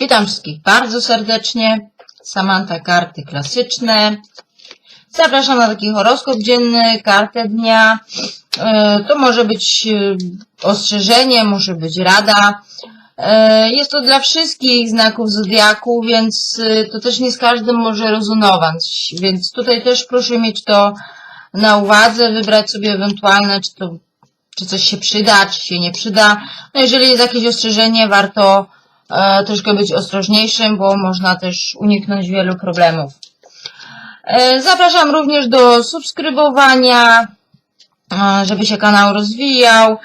Witam wszystkich bardzo serdecznie. Samanta karty klasyczne. Zapraszam na taki horoskop dzienny, kartę dnia. E, To może być e, ostrzeżenie, może być rada. E, Jest to dla wszystkich znaków zodiaku, więc to też nie z każdym może rezonować. Więc tutaj też proszę mieć to na uwadze, wybrać sobie ewentualne, czy to czy coś się przyda, czy się nie przyda. No jeżeli jest jakieś ostrzeżenie, warto e, troszkę być ostrożniejszym, bo można też uniknąć wielu problemów. E, zapraszam również do subskrybowania, e, żeby się kanał rozwijał.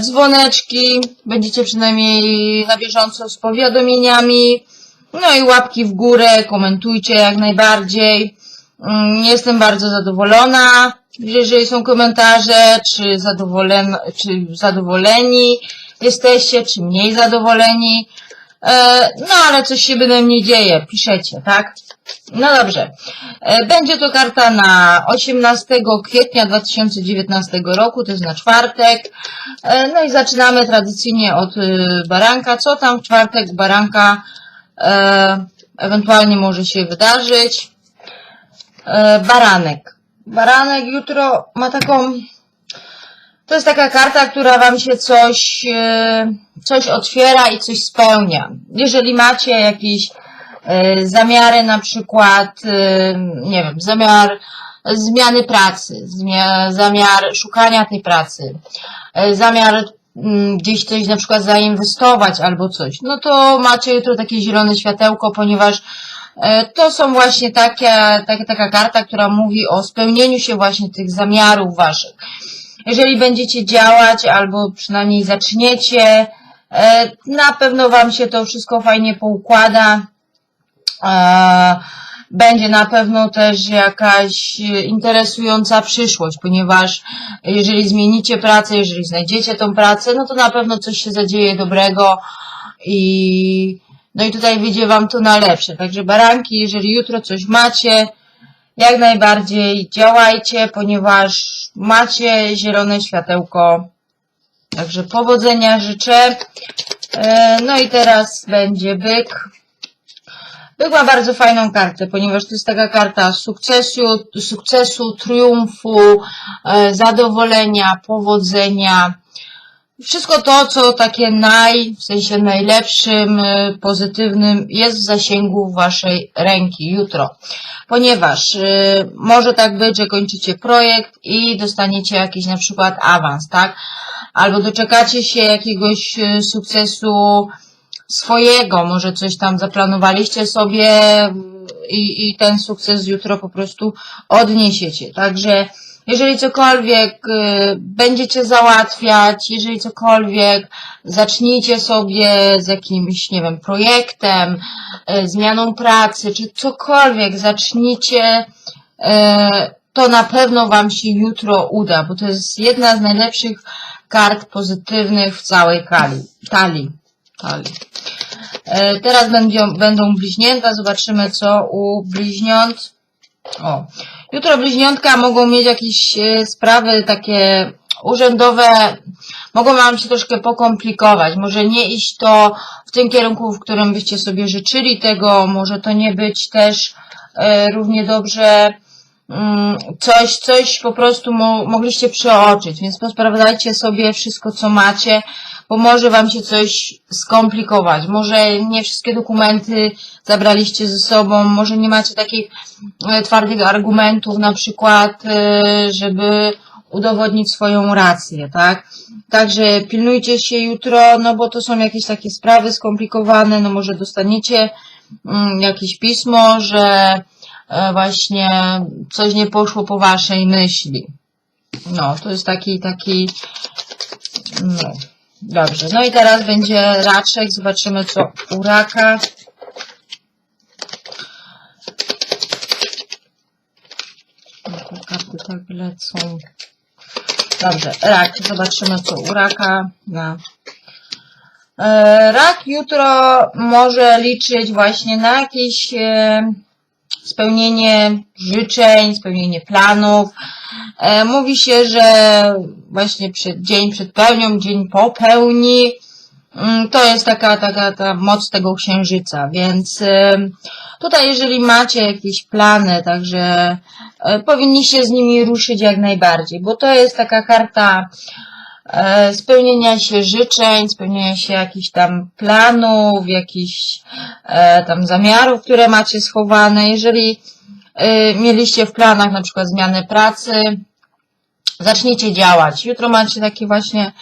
Dzwoneczki, będziecie przynajmniej na bieżąco z powiadomieniami. No i łapki w górę, komentujcie jak najbardziej. Mm, Jestem bardzo zadowolona, jeżeli są komentarze, czy, czy zadowoleni jesteście, czy mniej zadowoleni. E, No ale coś się bynajmniej dzieje, piszecie, tak? No dobrze. E, Będzie to karta na 18 kwietnia 2019 roku, to jest na czwartek. E, No i zaczynamy tradycyjnie od baranka. Co tam w czwartek baranka ewentualnie może się wydarzyć? Baranek. Baranek jutro ma taką. To jest taka karta, która wam się coś, e, coś otwiera i coś spełnia. Jeżeli macie jakieś e, zamiary, na przykład, e, nie wiem, zamiar zmiany pracy, zamiar szukania tej pracy, zamiar mm, gdzieś coś na przykład zainwestować albo coś, no to macie jutro takie zielone światełko, ponieważ To są właśnie takie, takie, taka karta, która mówi o spełnieniu się właśnie tych zamiarów waszych. Jeżeli będziecie działać albo przynajmniej zaczniecie, e, na pewno wam się to wszystko fajnie poukłada. E, Będzie na pewno też jakaś e, interesująca przyszłość, ponieważ jeżeli zmienicie pracę, jeżeli znajdziecie tą pracę, no to na pewno coś się zadzieje dobrego i no i tutaj wyjdzie Wam to na lepsze. Także baranki, jeżeli jutro coś macie, jak najbardziej działajcie, ponieważ macie zielone światełko. Także powodzenia życzę. E, No i teraz będzie byk. Byk ma bardzo fajną kartę, ponieważ to jest taka karta sukcesu, sukcesu triumfu, e, zadowolenia, powodzenia. Wszystko to, co takie naj, w sensie najlepszym, y, pozytywnym jest w zasięgu waszej ręki jutro. Ponieważ y, może tak być, że kończycie projekt i dostaniecie jakiś na przykład awans, tak? Albo doczekacie się jakiegoś y, sukcesu swojego, może coś tam zaplanowaliście sobie y, i, i ten sukces jutro po prostu odniesiecie. Także jeżeli cokolwiek y, będziecie załatwiać, jeżeli cokolwiek zacznijcie sobie z jakimś, nie wiem, projektem, y, zmianą pracy, czy cokolwiek zacznijcie, y, to na pewno Wam się jutro uda, bo to jest jedna z najlepszych kart pozytywnych w całej kali, talii. talii. Teraz będą, będą bliźnięta, zobaczymy co u bliźniąt. O, jutro bliźniątka mogą mieć jakieś e, sprawy takie urzędowe, mogą wam się troszkę pokomplikować. Może nie iść to w tym kierunku, w którym byście sobie życzyli tego, może to nie być też e, równie dobrze mm, coś, coś po prostu mo mogliście przeoczyć, więc posprawdzajcie sobie wszystko, co macie, bo może wam się coś skomplikować. Może nie wszystkie dokumenty zabraliście ze sobą, może nie macie takich e, twardych argumentów, na przykład, e, żeby udowodnić swoją rację, tak? Także pilnujcie się jutro, no bo to są jakieś takie sprawy skomplikowane, no może dostaniecie mm, jakieś pismo, że e, właśnie coś nie poszło po waszej myśli. No, to jest taki, taki, no, dobrze. No i teraz będzie raczek, zobaczymy co u raka. Te karty tak lecą. Dobrze, rak, zobaczymy co u raka. No. E, Rak jutro może liczyć właśnie na jakieś e, spełnienie życzeń, spełnienie planów. E, Mówi się, że właśnie przed, dzień przed pełnią, dzień po pełni Mm, To jest taka, taka ta moc tego księżyca, więc ym, tutaj jeżeli macie jakieś plany, także e, powinniście z nimi ruszyć jak najbardziej, bo to jest taka karta e, spełnienia się życzeń, spełnienia się jakichś tam planów, jakichś e, tam zamiarów, które macie schowane. Jeżeli e, mieliście w planach na przykład zmianę pracy, zacznijcie działać. Jutro macie taki właśnie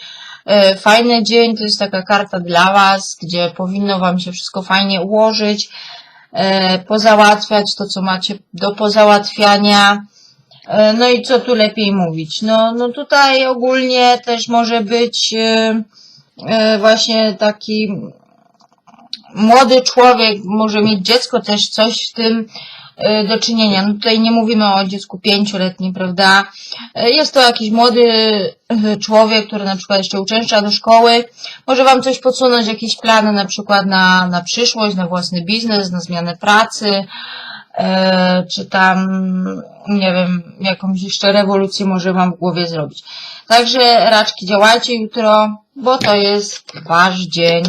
e, fajny dzień, to jest taka karta dla Was, gdzie powinno Wam się wszystko fajnie ułożyć, e, pozałatwiać to, co macie do pozałatwiania. E, No i co tu lepiej mówić? No, no tutaj ogólnie też może być e, e, właśnie taki młody człowiek, może mieć dziecko też coś w tym do czynienia. No tutaj nie mówimy o dziecku pięcioletnim, prawda? Jest to jakiś młody człowiek, który na przykład jeszcze uczęszcza do szkoły. Może Wam coś podsunąć, jakieś plany na przykład na, na przyszłość, na własny biznes, na zmianę pracy, czy tam, nie wiem, jakąś jeszcze rewolucję może Wam w głowie zrobić. Także raczki działajcie jutro, bo to jest Wasz dzień.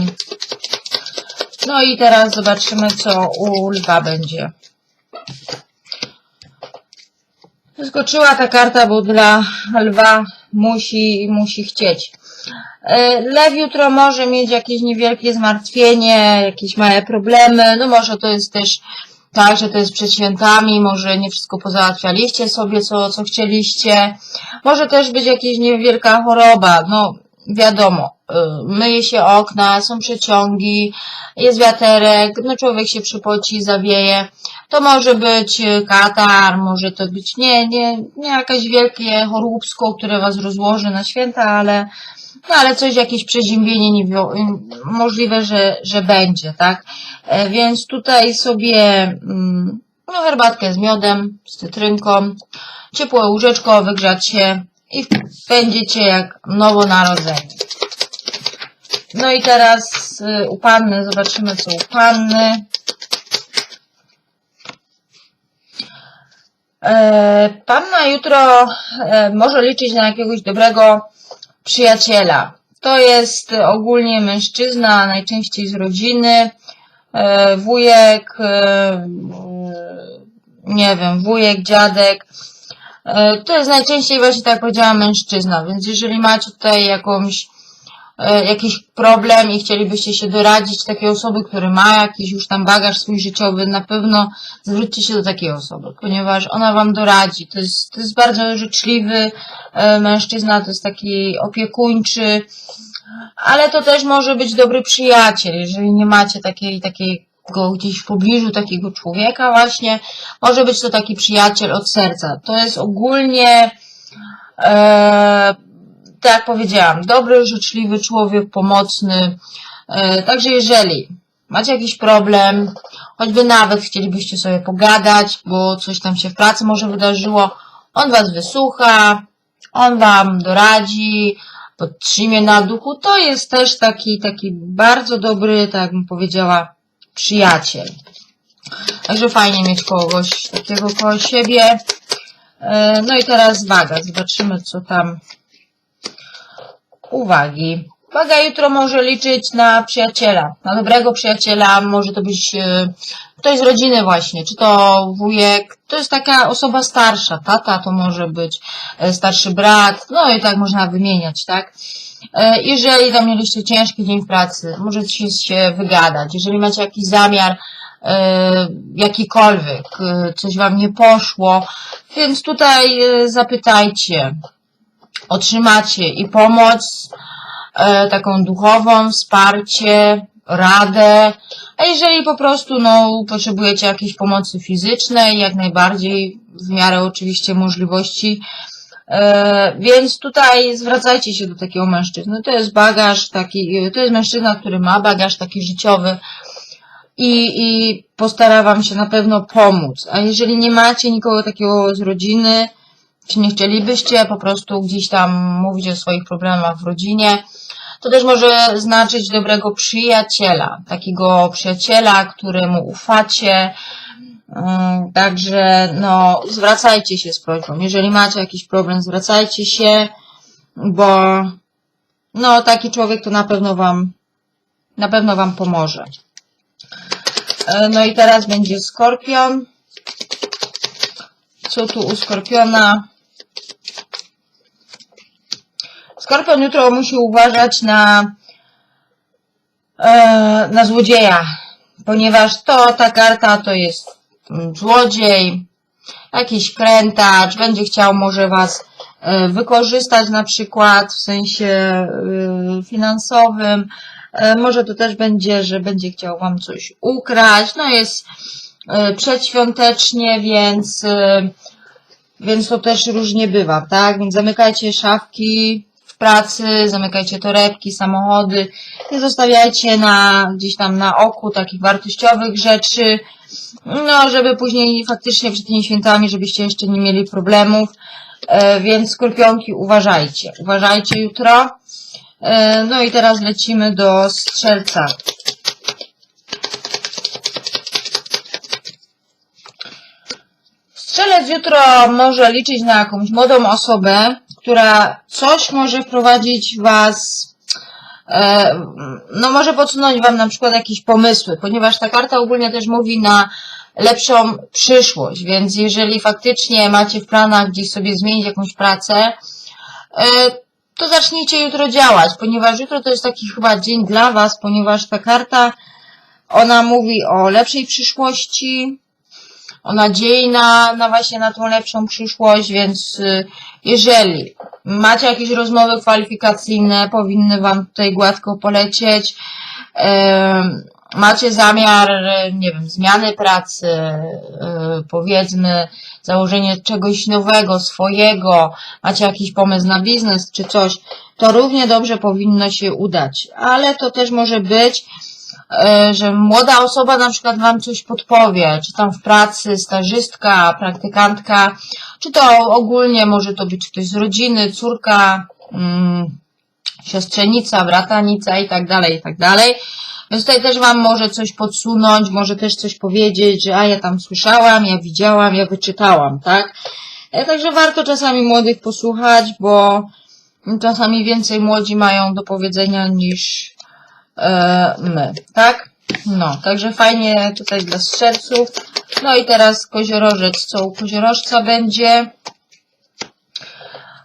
No i teraz zobaczymy, co u lwa będzie. Wyskoczyła ta karta, bo dla lwa musi, musi chcieć. E, Lew jutro może mieć jakieś niewielkie zmartwienie, jakieś małe problemy. No może to jest też tak, że to jest przed świętami, może nie wszystko pozałatwialiście sobie, co, co chcieliście. Może też być jakaś niewielka choroba. No wiadomo, y, myje się okna, są przeciągi, jest wiaterek, no człowiek się przypoci, zawieje. To może być y, katar, może to być nie, nie, nie jakaś wielkie choróbsko, które was rozłoży na święta, ale, no ale coś, jakieś przeziębienie y, możliwe, że, że będzie, tak? E, Więc tutaj sobie mm, no, herbatkę z miodem, z cytrynką, ciepłe łóżeczko, wygrzać się i będziecie jak nowonarodzeni. No i teraz y, u panny, zobaczymy co u panny. E, Panna jutro e, może liczyć na jakiegoś dobrego przyjaciela. To jest ogólnie mężczyzna, najczęściej z rodziny, e, wujek, e, nie wiem, wujek, dziadek. E, To jest najczęściej właśnie tak jak powiedziałam mężczyzna, więc jeżeli macie tutaj jakąś e, jakiś problem i chcielibyście się doradzić takiej osoby, która ma jakiś już tam bagaż swój życiowy, na pewno zwróćcie się do takiej osoby, ponieważ ona wam doradzi. To jest, to jest bardzo życzliwy e, mężczyzna, to jest taki opiekuńczy, ale to też może być dobry przyjaciel, jeżeli nie macie takiej, takiego gdzieś w pobliżu takiego człowieka właśnie, może być to taki przyjaciel od serca. To jest ogólnie e, tak jak powiedziałam, dobry, życzliwy człowiek, pomocny. E, Także jeżeli macie jakiś problem, choćby nawet chcielibyście sobie pogadać, bo coś tam się w pracy może wydarzyło, on was wysłucha, on wam doradzi, podtrzymie na duchu. To jest też taki, taki bardzo dobry, tak bym powiedziała, przyjaciel. Także fajnie mieć kogoś takiego koło siebie. E, No i teraz waga. Zobaczymy, co tam uwagi. Waga jutro może liczyć na przyjaciela, na dobrego przyjaciela, może to być e, ktoś z rodziny właśnie, czy to wujek, to jest taka osoba starsza, tata to może być e, starszy brat, no i tak można wymieniać, tak? E, Jeżeli tam mieliście ciężki dzień w pracy, możecie się wygadać, jeżeli macie jakiś zamiar, jakikolwiek, coś wam nie poszło, więc tutaj zapytajcie, otrzymacie i pomoc, e, taką duchową, wsparcie, radę, a jeżeli po prostu no, potrzebujecie jakiejś pomocy fizycznej, jak najbardziej, w miarę oczywiście możliwości, e, więc tutaj zwracajcie się do takiego mężczyzny. To jest bagaż taki, to jest mężczyzna, który ma bagaż taki życiowy i, i postara wam się na pewno pomóc. A jeżeli nie macie nikogo takiego z rodziny, czy nie chcielibyście po prostu gdzieś tam mówić o swoich problemach w rodzinie, to też może znaczyć dobrego przyjaciela, takiego przyjaciela, któremu ufacie. Mm, Także no, zwracajcie się z prośbą. Jeżeli macie jakiś problem, zwracajcie się, bo no, taki człowiek to na pewno wam na pewno Wam pomoże. E, No i teraz będzie skorpion. Co tu u skorpiona? Skorpion jutro musi uważać na, e, na złodzieja, ponieważ to, ta karta to jest mm, złodziej, jakiś krętacz, będzie chciał może Was e, wykorzystać na przykład w sensie e, finansowym, E, może to też będzie, że będzie chciał Wam coś ukraść, no jest przedświątecznie, więc, więc to też różnie bywa, tak? Więc zamykajcie szafki pracy, zamykajcie torebki, samochody, nie zostawiajcie na, gdzieś tam na oku takich wartościowych rzeczy, no, żeby później faktycznie przed tymi świętami, żebyście jeszcze nie mieli problemów, E, więc skorpionki uważajcie, uważajcie jutro. E, No i teraz lecimy do strzelca. Strzelec jutro może liczyć na jakąś młodą osobę, która coś może wprowadzić Was, e, no może podsunąć Wam na przykład jakieś pomysły, ponieważ ta karta ogólnie też mówi na lepszą przyszłość, więc jeżeli faktycznie macie w planach gdzieś sobie zmienić jakąś pracę, e, to zacznijcie jutro działać, ponieważ jutro to jest taki chyba dzień dla Was, ponieważ ta karta, ona mówi o lepszej przyszłości, o nadziei na, na właśnie na tą lepszą przyszłość, więc y, jeżeli macie jakieś rozmowy kwalifikacyjne, powinny Wam tutaj gładko polecieć, macie zamiar, nie wiem, zmiany pracy, e, powiedzmy, założenie czegoś nowego, swojego, macie jakiś pomysł na biznes czy coś, to równie dobrze powinno się udać. Ale to też może być, że młoda osoba na przykład Wam coś podpowie, czy tam w pracy, stażystka, praktykantka, czy to ogólnie może to być ktoś z rodziny, córka, mm, siostrzenica, bratanica i tak dalej, i tak dalej. Więc tutaj też Wam może coś podsunąć, może też coś powiedzieć, że a ja tam słyszałam, ja widziałam, ja wyczytałam, tak? E, Także warto czasami młodych posłuchać, bo czasami więcej młodzi mają do powiedzenia niż e, my, tak? No, także fajnie tutaj dla strzelców. No i teraz koziorożec, co u koziorożca będzie?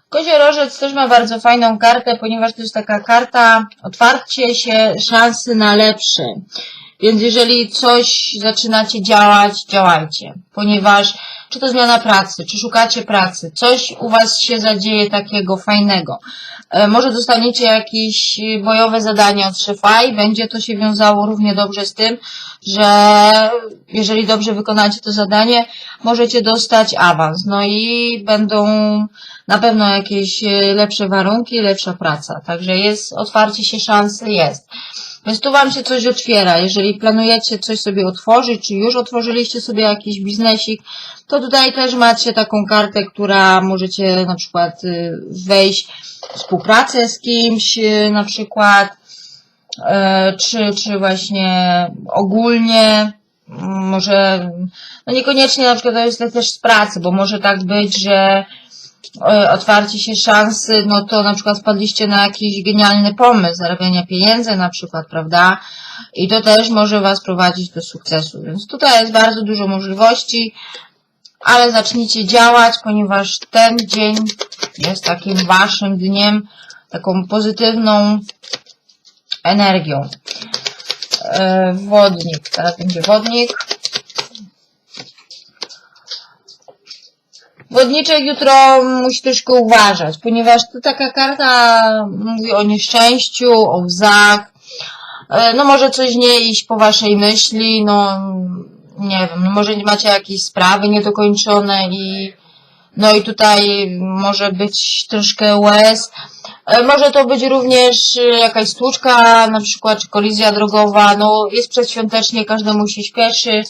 Koziorożec też ma bardzo fajną kartę, ponieważ to jest taka karta otwarcie się szansy na lepsze. Więc jeżeli coś zaczynacie działać, działajcie. Ponieważ czy to zmiana pracy, czy szukacie pracy, coś u Was się zadzieje takiego fajnego. E, Może dostaniecie jakieś bojowe zadanie od szefa i będzie to się wiązało równie dobrze z tym, że jeżeli dobrze wykonacie to zadanie, możecie dostać awans. No i będą na pewno jakieś e, lepsze warunki, lepsza praca. Także jest, otwarcie się szansy jest. Więc tu Wam się coś otwiera. Jeżeli planujecie coś sobie otworzyć, czy już otworzyliście sobie jakiś biznesik, to tutaj też macie taką kartę, która możecie na przykład y, wejść w współpracę z kimś, y, na przykład, e, czy, czy właśnie ogólnie, m, może, no niekoniecznie na przykład to jest też z pracy, bo może tak być, że otwarcie się szansy, no to na przykład wpadliście na jakiś genialny pomysł zarabiania pieniędzy na przykład, prawda? I to też może Was prowadzić do sukcesu. Więc tutaj jest bardzo dużo możliwości, ale zacznijcie działać, ponieważ ten dzień jest takim Waszym dniem, taką pozytywną energią. E, Wodnik, teraz będzie wodnik. Wodniczek jutro musi troszkę uważać, ponieważ to taka karta mówi o nieszczęściu, o łzach. E, No może coś nie iść po waszej myśli, no nie wiem, no może macie jakieś sprawy niedokończone i no i tutaj może być troszkę łez. E, Może to być również e, jakaś stłuczka, na przykład, czy kolizja drogowa, no jest przedświątecznie, każdemu się śpieszy,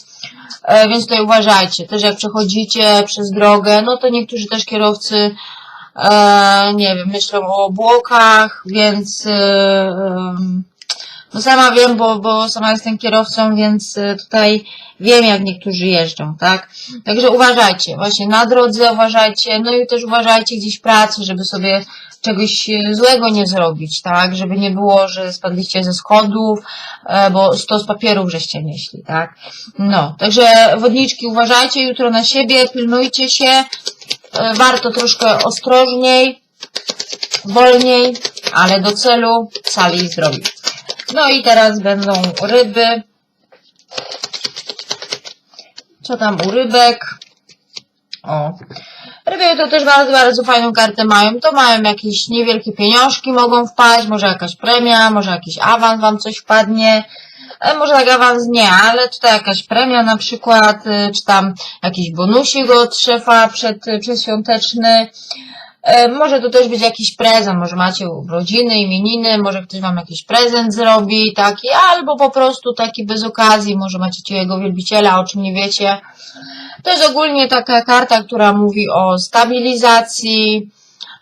e, więc tutaj uważajcie. Też jak przechodzicie przez drogę, no to niektórzy też kierowcy, nie wiem, myślą o obłokach, więc No sama wiem, bo, bo sama jestem kierowcą, więc y, tutaj wiem, jak niektórzy jeżdżą, tak? Także uważajcie, właśnie na drodze uważajcie, no i też uważajcie gdzieś w pracy, żeby sobie czegoś e, złego nie zrobić, tak? Żeby nie było, że spadliście ze schodów, e, bo stos papierów żeście nieśli, tak? No, także wodniczki uważajcie jutro na siebie, pilnujcie się, e, warto troszkę ostrożniej, wolniej, ale do celu, cali i zdrowi. No i teraz będą ryby. Co tam u rybek? O. Ryby to też bardzo, bardzo fajną kartę mają. To mają jakieś niewielkie pieniążki mogą wpaść, może jakaś premia, może jakiś awans wam coś wpadnie. E, Może tak awans nie, ale tutaj jakaś premia na przykład, y, czy tam jakiś bonusik od szefa przed, przedświąteczny. E, Może to też być jakiś prezent, może macie urodziny, imieniny, może ktoś wam jakiś prezent zrobi, taki, albo po prostu taki bez okazji, może macie jego wielbiciela, o czym nie wiecie. To jest ogólnie taka karta, która mówi o stabilizacji,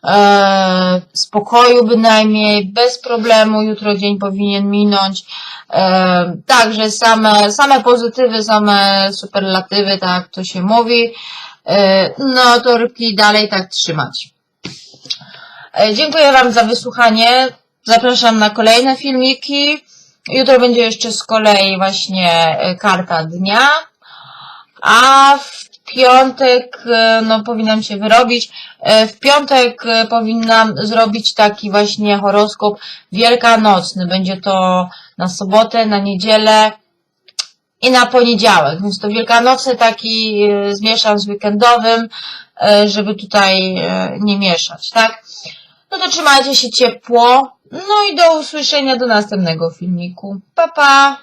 e, spokoju bynajmniej, bez problemu, jutro dzień powinien minąć. E, także same, same pozytywy, same superlatywy, tak to się mówi. E, no to rybki dalej tak trzymać. E, Dziękuję Wam za wysłuchanie. Zapraszam na kolejne filmiki. Jutro będzie jeszcze z kolei właśnie e, karta dnia. A w piątek, e, no powinnam się wyrobić. W piątek powinnam zrobić taki właśnie horoskop wielkanocny. Będzie to na sobotę, na niedzielę i na poniedziałek. Więc to wielkanocny taki e, zmieszam z weekendowym, e, żeby tutaj e, nie mieszać, tak? No to trzymajcie się ciepło. No i do usłyszenia do następnego filmiku. Pa, pa!